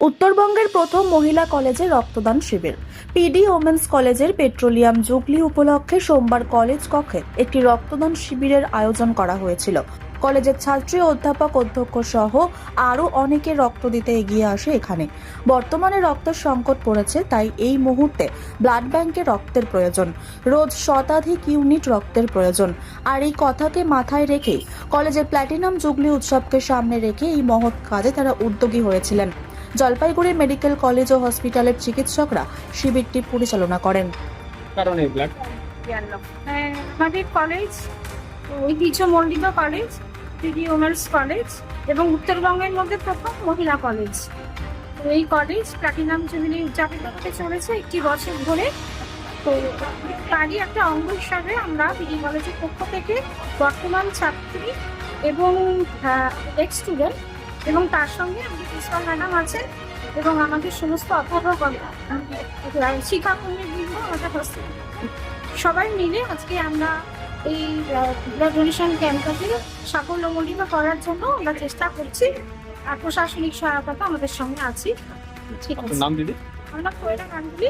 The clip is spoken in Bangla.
উত্তরবঙ্গের প্রথম মহিলা কলেজে রক্তদান শিবির। পিডি ওমেন্স কলেজের পেট্রোলিয়াম জুবলি উপলক্ষে সোমবার কলেজ কক্ষে একটি রক্তদান শিবিরের আয়োজন করা হয়েছিল। কলেজের ছাত্রী, অধ্যাপক, অধ্যক্ষ সহ আরও অনেকে রক্ত দিতে এগিয়ে আসে এখানে। বর্তমানে রক্তের সংকট পড়েছে, তাই এই মুহূর্তে ব্লাড ব্যাংকে রক্তের প্রয়োজন। রোজ শতাধিক ইউনিট রক্তের প্রয়োজন। আর এই কথাকে মাথায় রেখে কলেজের প্ল্যাটিনাম জুবলি উৎসবকে সামনে রেখে এই মহৎ কাজে তারা উদ্যোগী হয়েছিলেন। জলপাইগুড়ি মেডিকেল কলেজ ও হসপিটালের চিকিৎসকরা শিবিরটি পরিচালনা করেন। কারণে ব্লাড হ্যাঁ, আমাদের কলেজ ঐতিহ্যমণ্ডিত কলেজ পিডি ওমেন্স কলেজ এবং উত্তরবঙ্গের মধ্যে প্রথম মহিলা কলেজ। এই কলেজ প্লাটিনাম জুবিলি উদযাপিত হতে চলেছে একটি বছর ধরে। তো তারই একটা অঙ্গ হিসাবে আমরা পিডি কলেজের পক্ষ থেকে বর্তমান ছাত্রী এবং এক্স স্টুডেন্ট এবং তার সঙ্গে আমাদের প্রিন্সিপাল ম্যাডাম আছেন এবং আমাদের সমস্ত অধ্যাপক আহ, শিক্ষাকর্মী বৃন্দ আমাদের হস্তে। সবাই মিলে আজকে আমরা এই ব্লাড ডোনেশন ক্যাম্পটাকে সাফল্যমণ্ডিত করার জন্য আমরা চেষ্টা করছি আর প্রশাসনিক সহায়তা তো আমাদের সঙ্গে আছি। ঠিক আছে। নাম দিদি? আমরা কয়টা গানগুলি